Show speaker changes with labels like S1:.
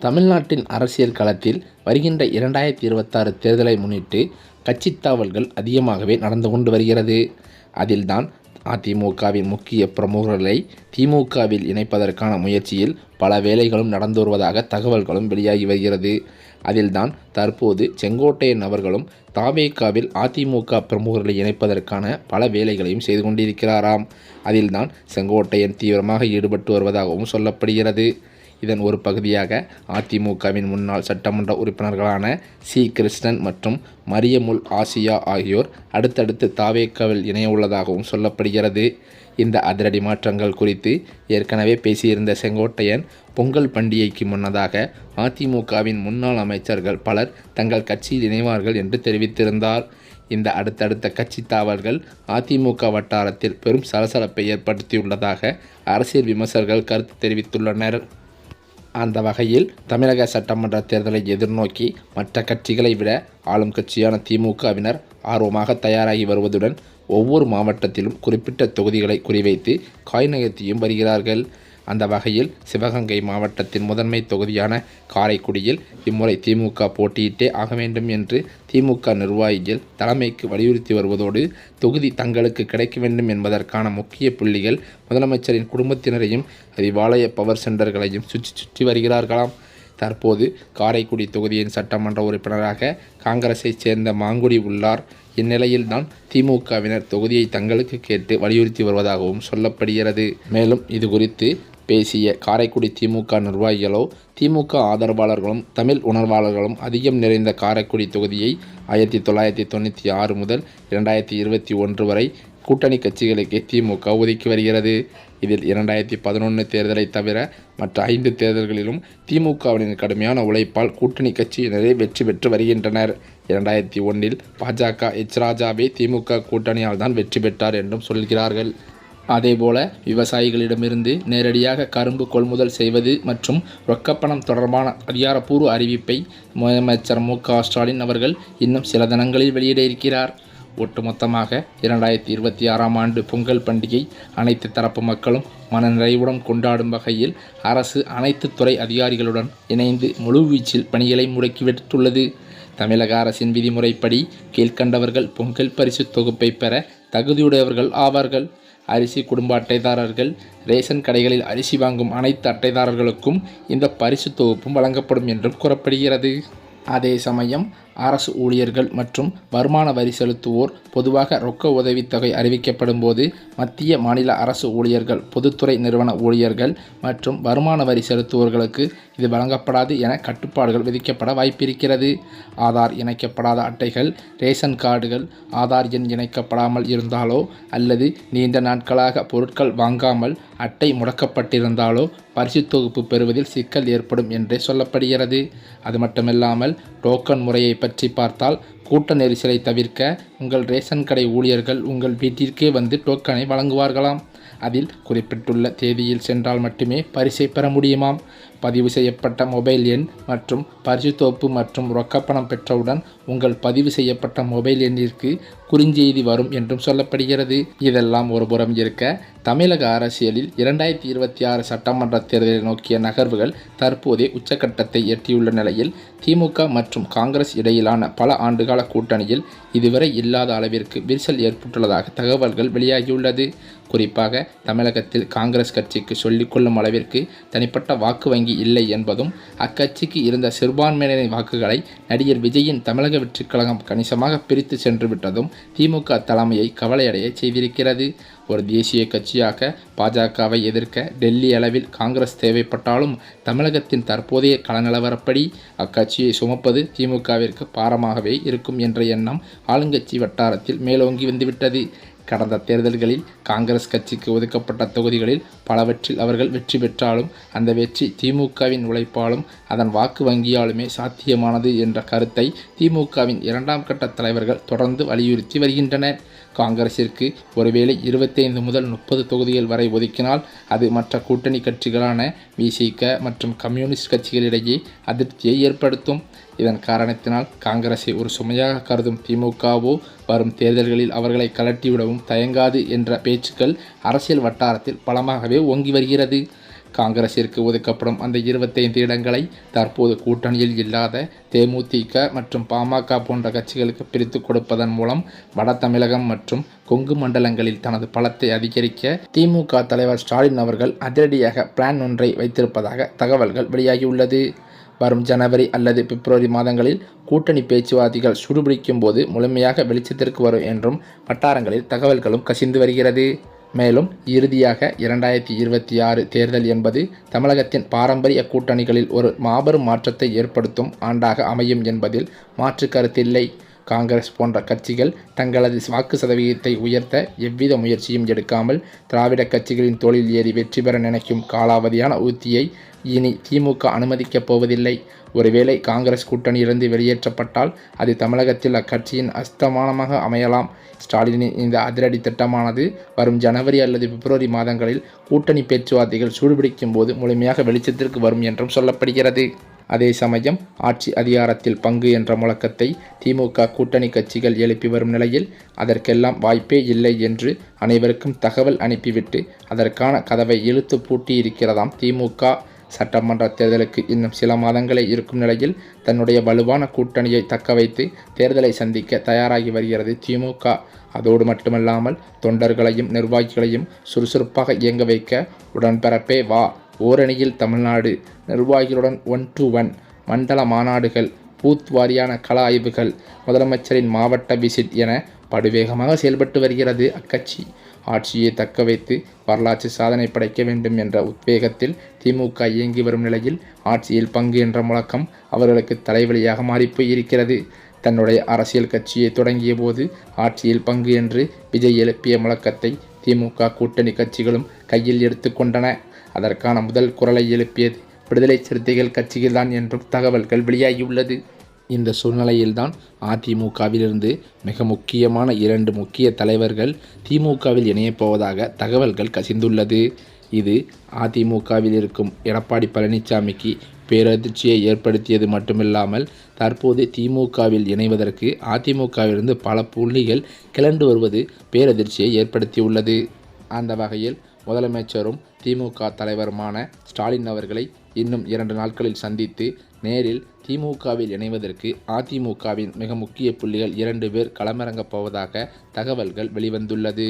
S1: தமிழ்நாட்டின் அரசியல் களத்தில் வருகின்ற இரண்டாயிரத்தி இருபத்தாறு தேர்தலை முன்னிட்டு கட்சித் தாவல்கள் அதிகமாகவே நடந்து கொண்டு வருகிறது. அதில்தான் அதிமுகவின் முக்கிய பிரமுகர்களை திமுகவில் இணைப்பதற்கான முயற்சியில் பல வேலைகளும் நடந்து வருவதாக தகவல்களும் வெளியாகி வருகிறது. அதில்தான் தற்போது செங்கோட்டையன் அவர்களும் தாவேகாவில் அதிமுக பிரமுகர்களை இணைப்பதற்கான பல வேலைகளையும் செய்து கொண்டிருக்கிறாராம். அதில்தான் செங்கோட்டையன் தீவிரமாக ஈடுபட்டு வருவதாகவும் சொல்லப்படுகிறது. இதன் ஒரு பகுதியாக அதிமுகவின் முன்னாள் சட்டமன்ற உறுப்பினர்களான சி. கிருஷ்ணன் மற்றும் மரியமுல் ஆசியா ஆகியோர் அடுத்தடுத்து தாவேக்காவில் இணைய உள்ளதாகவும் சொல்லப்படுகிறது. இந்த அதிரடி மாற்றங்கள் குறித்து ஏற்கனவே பேசியிருந்த செங்கோட்டையன் பொங்கல் பண்டிகைக்கு முன்னதாக அதிமுகவின் முன்னாள் அமைச்சர்கள் பலர் தங்கள் கட்சியில் இணைவார்கள் என்று தெரிவித்திருந்தார். இந்த அடுத்தடுத்த கட்சி தாவல்கள் அதிமுக வட்டாரத்தில் பெரும் சலசலப்பை ஏற்படுத்தியுள்ளதாக அரசியல் விமர்சகர்கள் கருத்து தெரிவித்துள்ளனர். அந்த வகையில் தமிழக சட்டமன்ற தேர்தலை எதிர்நோக்கி மற்ற கட்சிகளை விட ஆளும் கட்சியான திமுகவினர் ஆர்வமாக தயாராகி வருவதுடன் ஒவ்வொரு மாவட்டத்திலும் குறிப்பிட்ட தொகுதிகளை குறிவைத்து காய் நகர்த்தியும் வருகிறார்கள். அந்த வகையில் சிவகங்கை மாவட்டத்தின் முதன்மை தொகுதியான காரைக்குடியில் இம்முறை திமுக போட்டியிட்டே ஆக வேண்டும் என்று திமுக நிர்வாகிகள் தலைமைக்கு வலியுறுத்தி வருவதோடு தொகுதி தங்களுக்கு கிடைக்க வேண்டும் என்பதற்கான முக்கிய புள்ளிகள் முதலமைச்சரின் குடும்பத்தினரையும் அறிவாலய பவர் சென்டர்களையும் சுற்றி சுற்றி வருகிறார்களாம். தற்போது காரைக்குடி தொகுதியின் சட்டமன்ற உறுப்பினராக காங்கிரஸைச் சேர்ந்த மாங்குடி உள்ளார். இந்நிலையில்தான் திமுகவினர் தொகுதியை தங்களுக்கு கேட்டு வலியுறுத்தி வருவதாகவும் சொல்லப்படுகிறது. மேலும் இது குறித்து பேசிய காரைக்குடி திமுக நிர்வாகிகளோ திமுக ஆதரவாளர்களும் தமிழ் உணர்வாளர்களும் அதிகம் நிறைந்த காரைக்குடி தொகுதியை ஆயிரத்தி தொள்ளாயிரத்தி தொண்ணூற்றி ஆறு முதல் இரண்டாயிரத்தி இருபத்தி ஒன்று வரை கூட்டணி கட்சிகளுக்கு திமுக ஒதுக்கி வருகிறது. இதில் இரண்டாயிரத்தி பதினொன்று தேர்தலை தவிர மற்ற ஐந்து தேர்தல்களிலும் திமுகவின் கடுமையான உழைப்பால் கூட்டணி கட்சியினரே வெற்றி பெற்று வருகின்றனர். இரண்டாயிரத்தி ஒன்றில் பாஜக எச். ராஜாவே திமுக கூட்டணியால் தான் வெற்றி பெற்றார் என்றும் சொல்கிறார்கள். அதேபோல விவசாயிகளிடமிருந்து நேரடியாக கரும்பு கொள்முதல் செய்வது மற்றும் ரொக்கப்பணம் தொடர்பான அதிகாரப்பூர்வ அறிவிப்பை முதலமைச்சர் மு க ஸ்டாலின் அவர்கள் இன்னும் சில தினங்களில் வெளியிட இருக்கிறார். ஒட்டுமொத்தமாக இரண்டாயிரத்தி இருபத்தி ஆறாம் ஆண்டு பொங்கல் பண்டிகை அனைத்து தரப்பு மக்களும் மனநிறைவுடன் கொண்டாடும் வகையில் அரசு அனைத்து துறை அதிகாரிகளுடன் இணைந்து முழுவீச்சில் பணிகளை முடக்கிவிட்டுள்ளது தமிழக அரசின் விதிமுறைப்படி கீழ்கண்டவர்கள் பொங்கல் பரிசு தொகுப்பை பெற தகுதியுடையவர்கள் ஆவார்கள். அரிசி குடும்ப அட்டைதாரர்கள் ரேஷன் கடைகளில் அரிசி வாங்கும் அனைத்து அட்டைதாரர்களுக்கும் இந்த பரிசு தொகுப்பும் வழங்கப்படும் என்றும் கூறப்படுகிறது. அதே சமயம் அரசு ஊழியர்கள் மற்றும் வருமான வரி செலுத்துவோர் பொதுவாக ரொக்க உதவித்தொகை அறிவிக்கப்படும் போது மத்திய மாநில அரசு ஊழியர்கள் பொதுத்துறை நிறுவன ஊழியர்கள் மற்றும் வருமான வரி செலுத்துவோர்களுக்கு இது வழங்கப்படாது என கட்டுப்பாடுகள் விதிக்கப்பட வாய்ப்பிருக்கிறது. ஆதார் இணைக்கப்படாத அட்டைகள் ரேஷன் கார்டுகள் ஆதார் எண் இணைக்கப்படாமல் இருந்தாலோ அல்லது நீண்ட நாட்களாக பொருட்கள் வாங்காமல் அட்டை முடக்கப்பட்டிருந்தாலோ பரிசு தொகுப்பு பெறுவதில் சிக்கல் ஏற்படும் என்றே சொல்லப்படுகிறது. அது மட்டுமில்லாமல் டோக்கன் முறையை பற்றி பார்த்தால் கூட்ட நெரிசலை தவிர்க்க உங்கள் ரேஷன் கடை ஊழியர்கள் உங்கள் வீட்டிற்கே வந்து டோக்கனை வழங்குவார்களாம். அதில் குறிப்பிட்டுள்ள தேதியில் சென்றால் மட்டுமே பரிசை பெற முடியுமாம். பதிவு செய்யப்பட்ட மொபைல் எண் மற்றும் பரிசு மற்றும் ரொக்கப்பணம் பெற்றவுடன் உங்கள் பதிவு செய்யப்பட்ட மொபைல் எண்ணிற்கு குறுஞ்செய்தி வரும் என்றும் சொல்லப்படுகிறது. இதெல்லாம் ஒருபுறம் இருக்க தமிழக அரசியலில் இரண்டாயிரத்தி இருபத்தி ஆறு சட்டமன்ற தேர்தலை நோக்கிய நகர்வுகள் தற்போதே உச்சக்கட்டத்தை எட்டியுள்ள நிலையில் திமுக மற்றும் காங்கிரஸ் இடையிலான பல ஆண்டுகால கூட்டணியில் இதுவரை இல்லாத அளவிற்கு விரிசல் ஏற்பட்டுள்ளதாக தகவல்கள் வெளியாகியுள்ளது. குறிப்பாக தமிழகத்தில் காங்கிரஸ் கட்சிக்கு சொல்லிக்கொள்ளும் அளவிற்கு தனிப்பட்ட வாக்கு வங்கி இல்லை என்பதும் அக்கட்சிக்கு இருந்த சிறுபான்மையினரின் வாக்குகளை நடிகர் விஜயின் தமிழக வெற்றிக் கழகம் கணிசமாக பிரித்து சென்று விட்டதும் திமுக தலைமையை கவலையடைய செய்திருக்கிறது. ஒரு தேசிய கட்சியாக பாஜகவை எதிர்க்க டெல்லி அளவில் காங்கிரஸ் தேவைப்பட்டாலும் தமிழகத்தின் தற்போதைய களநிலவரப்படி அக்கட்சியை சுமப்பது திமுகவிற்கு பாரமாகவே இருக்கும் என்ற எண்ணம் ஆளுங்கட்சி வட்டாரத்தில் மேலோங்கி வந்துவிட்டது. கடந்த தேர்தல்களில் காங்கிரஸ் கட்சிக்கு ஒதுக்கப்பட்ட தொகுதிகளில் பலவற்றில் அவர்கள் வெற்றி பெற்றாலும் அந்த வெற்றி திமுகவின் உழைப்பாலும் அதன் வாக்கு வங்கியாலுமே சாத்தியமானது என்ற கருத்தை திமுகவின் இரண்டாம் கட்ட தலைவர்கள் தொடர்ந்து வலியுறுத்தி வருகின்றனர். காங்கிரசிற்கு ஒருவேளை இருபத்தைந்து முதல் முப்பது தொகுதிகள் வரை ஒதுக்கினால் அது மற்ற கூட்டணி கட்சிகளான விசிக மற்றும் கம்யூனிஸ்ட் கட்சிகளிடையே அதிருப்தியை ஏற்படுத்தும். இதன் காரணத்தினால் காங்கிரஸை ஒரு சுமையாக கருதும் திமுகவோ வரும் தேர்தல்களில் அவர்களை கலட்டிவிடவும் தயங்காது என்ற பேச்சுக்கள் அரசியல் வட்டாரத்தில் பலமாகவே ஓங்கி வருகிறது. காங்கிரசிற்கு ஒதுக்கப்படும் அந்த இருபத்தைந்து இடங்களை தற்போது கூட்டணியில் இல்லாத தேமுதிக மற்றும் பாமக போன்ற கட்சிகளுக்கு பிரித்து கொடுப்பதன் மூலம் வட தமிழகம் மற்றும் கொங்கு மண்டலங்களில் தனது பலத்தை அதிகரிக்க திமுக தலைவர் ஸ்டாலின் அவர்கள் அதிரடியாக பிளான் ஒன்றை வைத்திருப்பதாக தகவல்கள் வெளியாகியுள்ளது. வரும் ஜனவரி அல்லது பிப்ரவரி மாதங்களில் கூட்டணி பேச்சுவார்த்தைகள் சுடுபிடிக்கும் போது முழுமையாக வெளிச்சத்திற்கு வரும் என்றும் வட்டாரங்களில் தகவல்களும் கசிந்து வருகிறது. மேலும் இறுதியாக இரண்டாயிரத்தி இருபத்தி ஆறு தேர்தல் என்பது தமிழகத்தின் பாரம்பரிய கூட்டணிகளில் ஒரு மாபெரும் மாற்றத்தை ஏற்படுத்தும் ஆண்டாக அமையும் என்பதில் மாற்று கருத்தில்லை காங்கிரஸ் போன்ற கட்சிகள் தங்களது வாக்கு சதவீதத்தை உயர்த்த எவ்வித முயற்சியும் எடுக்காமல் திராவிட கட்சிகளின் தோளில் ஏறி வெற்றி பெற நினைக்கும் காலாவதியான உத்தியை இனி திமுக அனுமதிக்கப் போவதில்லை. ஒருவேளை காங்கிரஸ் கூட்டணியிலிருந்து வெளியேற்றப்பட்டால் அது தமிழகத்தில் அக்கட்சியின் அஸ்தமானமாக அமையலாம். ஸ்டாலினின் இந்த அதிரடி திட்டமானது வரும் ஜனவரி அல்லது பிப்ரவரி மாதங்களில் கூட்டணி பேச்சுவார்த்தைகள் சூடுபிடிக்கும் போது முழுமையாக வெளிச்சத்திற்கு வரும் என்றும் சொல்லப்படுகிறது. அதே சமயம் ஆட்சி அதிகாரத்தில் பங்கு என்ற முழக்கத்தை திமுக கூட்டணி கட்சிகள் எழுப்பி வரும் நிலையில் அதற்கெல்லாம் வாய்ப்பே இல்லை என்று அனைவருக்கும் தகவல் அனுப்பிவிட்டு அதற்கான கதவை இழுத்து பூட்டி இருக்கிறதாம் திமுக. சட்டமன்ற தேர்தலுக்கு இன்னும் சில மாதங்களே இருக்கும் நிலையில் தன்னுடைய வலுவான கூட்டணியை தக்க வைத்து தேர்தலை சந்திக்க தயாராகி வருகிறது திமுக. அதோடு மட்டுமல்லாமல் தொண்டர்களையும் நிர்வாகிகளையும் சுறுசுறுப்பாக இயங்க வைக்க உடன்பிறப்பே வா. ஓரணியில் தமிழ்நாடு நிர்வாகிகளுடன் ஒன் டு ஒன் மண்டல மாநாடுகள் பூத் வாரியான கள ஆய்வுகள் முதலமைச்சரின் மாவட்ட விசிட் என படுவேகமாக செயல்பட்டு வருகிறது அக்கட்சி. ஆட்சியை தக்க வைத்து வரலாற்று சாதனை படைக்க வேண்டும் என்ற உத்வேகத்தில் திமுக இயங்கி வரும் நிலையில் ஆட்சியில் பங்கு என்ற முழக்கம் அவர்களுக்கு தலைவலியாக மாறிப்போய் இருக்கிறது. தன்னுடைய அரசியல் கட்சியை தொடங்கிய போது ஆட்சியில் பங்கு என்று விஜய் எழுப்பிய முழக்கத்தை திமுக கூட்டணி கட்சிகளும் கையில் எடுத்துக்கொண்டன அதற்கான முதல் குரலை எழுப்பியது. விடுதலை சிறுத்தைகள் கட்சியில்தான் என்றும் தகவல்கள் வெளியாகியுள்ளது. இந்த சூழ்நிலையில்தான் அதிமுகவிலிருந்து மிக முக்கியமான இரண்டு முக்கிய தலைவர்கள் திமுகவில் இணையப் போவதாக தகவல்கள் கசிந்துள்ளது. இது அதிமுகவில் இருக்கும் எடப்பாடி பழனிசாமிக்கு பேரதிர்ச்சியை ஏற்படுத்தியது மட்டுமில்லாமல் தற்போது திமுகவில் இணைவதற்கு அதிமுகவிலிருந்து பல புள்ளிகள் கிளண்டு வருவது பேரதிர்ச்சியை ஏற்படுத்தியுள்ளது. அந்த வகையில் முதலமைச்சரும் திமுக தலைவருமான ஸ்டாலின் அவர்களை இன்னும் இரண்டு நாட்களில் சந்தித்து நேரில் திமுகவில் இணைவதற்கு அதிமுகவின் மிக முக்கிய புள்ளிகள் இரண்டு பேர் களமிறங்கப் போவதாக தகவல்கள் வெளிவந்துள்ளது.